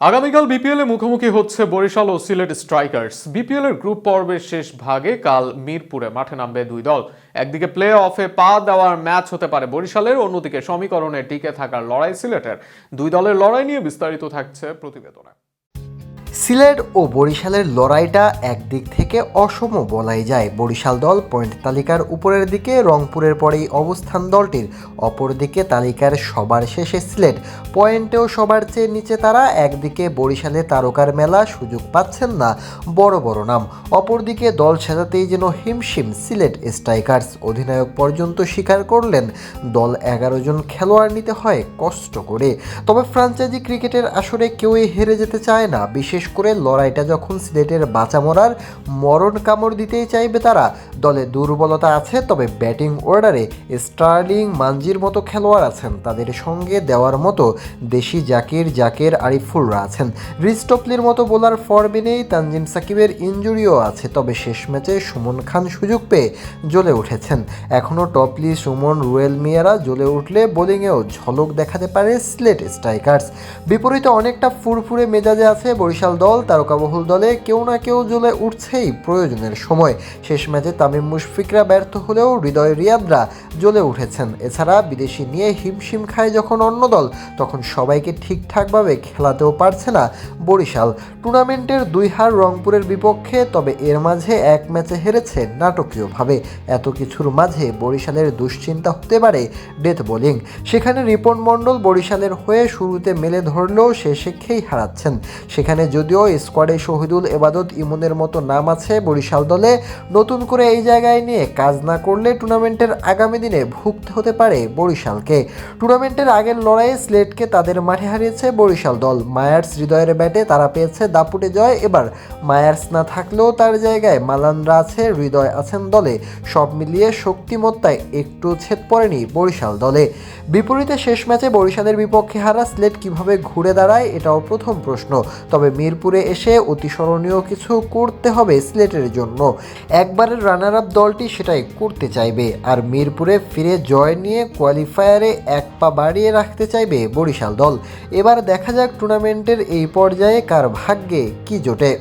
আগামীকাল বিপিএল মুখোমুখি হচ্ছে বরিশাল ও সিলেট স্ট্রাইকার্স। বিপিএল এর গ্রুপ পর্বের শেষ ভাগে কাল মিরপুরে মাঠে নামবে দুই দল। একদিকে প্লে অফে পা দেওয়ার ম্যাচ হতে পারে বরিশালের, অন্যদিকে সমীকরণে টিকে থাকার লড়াই সিলেটের। দুই দলের লড়াই নিয়ে বিস্তারিত থাকছে প্রতিবেদনে। সিলেট ও বরিশালের লড়াইটা একদিক থেকে অসম বলাই যায়। বরিশাল দল পয়েন্ট তালিকার উপরের দিকে, রংপুরের পরেই অবস্থান দলটির অপরদিকে তালিকার সবার শেষে সিলেট। পয়েন্টেও সবার চেয়ে নিচে তারা, একদিকে বরিশালে তারকার মেলা সুযোগ পাচ্ছেন না, বড় বড় নাম। অপরদিকে দল সাজাতেই যেন হিমশিম সিলেট স্ট্রাইকার্স। অধিনায়ক পর্যন্ত স্বীকার করলেন, দল এগারো জন খেলোয়াড় নিতে হয় কষ্ট করে। তবে ফ্রাঞ্চাইজি ক্রিকেটের আসরে কেউই হেরে যেতে চায় না, বিশেষ করে লড়াইটা যখন সিলেটের বাঁচা মরার মরণ কামড় দিতেই চাইবে তারা। দলে দুর্বলতা আছে, তবে ব্যাটিং অর্ডারে স্টার্লিং, মানজির মতো খেলোয়াড় আছেন। তাদের সঙ্গে দেওয়ার মতো দেশি জাকির, জাকের আরিফুলরা আছেন। রিস্টপলির মতো বোলার ফর্মে নেই, তানজিম সাকিবের ইঞ্জুরিও আছে, তবে শেষ ম্যাচে সুমন খান সুযোগ পেয়ে জ্বলে উঠেছেন। এখনও টপলি সুমন, রুয়েল মিয়ারা জ্বলে উঠলে বোলিংয়েও ঝলক দেখাতে পারে স্লেট স্ট্রাইকার্স। বিপরীতে অনেকটা ফুরফুরে মেজাজে আছে বরিশাল দল, তারকাবহুল দলে কেউ না কেউ জ্বলে উঠছেই প্রয়োজনের সময়। শেষ ম্যাচে তামিম মুশফিকরা ব্যর্থ হলেও হৃদয় রিয়াদরা জ্বলে উঠেছেন। এছাড়া বিদেশি নিয়ে হিমশিম খায় যখন অন্য দল, তখন সবাইকে ঠিকঠাকভাবে খেলাতেও পারছে না বরিশাল। টুর্নামেন্টের দুই হার রংপুরের বিপক্ষে, তবে এর মাঝে এক ম্যাচে হেরেছে নাটকীয়ভাবে। এত কিছুর মাঝে বরিশালের দুশ্চিন্তা হতে পারে ডেথ বোলিং। সেখানে রিপন মণ্ডল বরিশালের হয়ে শুরুতে মেলে ধরলেও শেষে খেই হারাচ্ছেন। সেখানে যদিও স্কোয়াডে শহীদুল এবাদত ইমনের মতো নাম আছে, বরিশাল দলে নতুন করে এই জায়গায় নিয়ে কাজ না করলে টুর্নামেন্টের আগামী দিনে ভুগতে হতে পারে বরিশালকে। টুর্নামেন্টের আগের লড়াইয়ে স্লেটকে তাদের মাঠে হারিয়েছে বরিশাল দল। মায়ার্স হৃদয়ের ব্যাটে তারা পেয়েছে দাপুটে জয়। এবার মায়ার্স না থাকলেও তার জায়গায় মালানরা আছে, হৃদয় আছেন দলে। সব মিলিয়ে শক্তিমত্তায় একটু ছেদ পড়েনি বরিশাল দলে। বিপরীতে শেষ ম্যাচে বরিশালের বিপক্ষে হারা স্লেট কীভাবে ঘুরে দাঁড়ায় এটাও প্রথম প্রশ্ন। তবে মিরপুরে এসে অতি স্মরণীয় কিছু করতে হবে সিলেটের জন্য। একবারের রানার আপ দলটি সেটাই করতে চাইবে। আর মিরপুরে ফিরে জয় নিয়ে কোয়ালিফায়ারে এক পা বাড়িয়ে রাখতে চাইবে বরিশাল দল। এবার দেখা যাক টুর্নামেন্টের এই পর্যায়ে কার ভাগ্যে কি জোটে।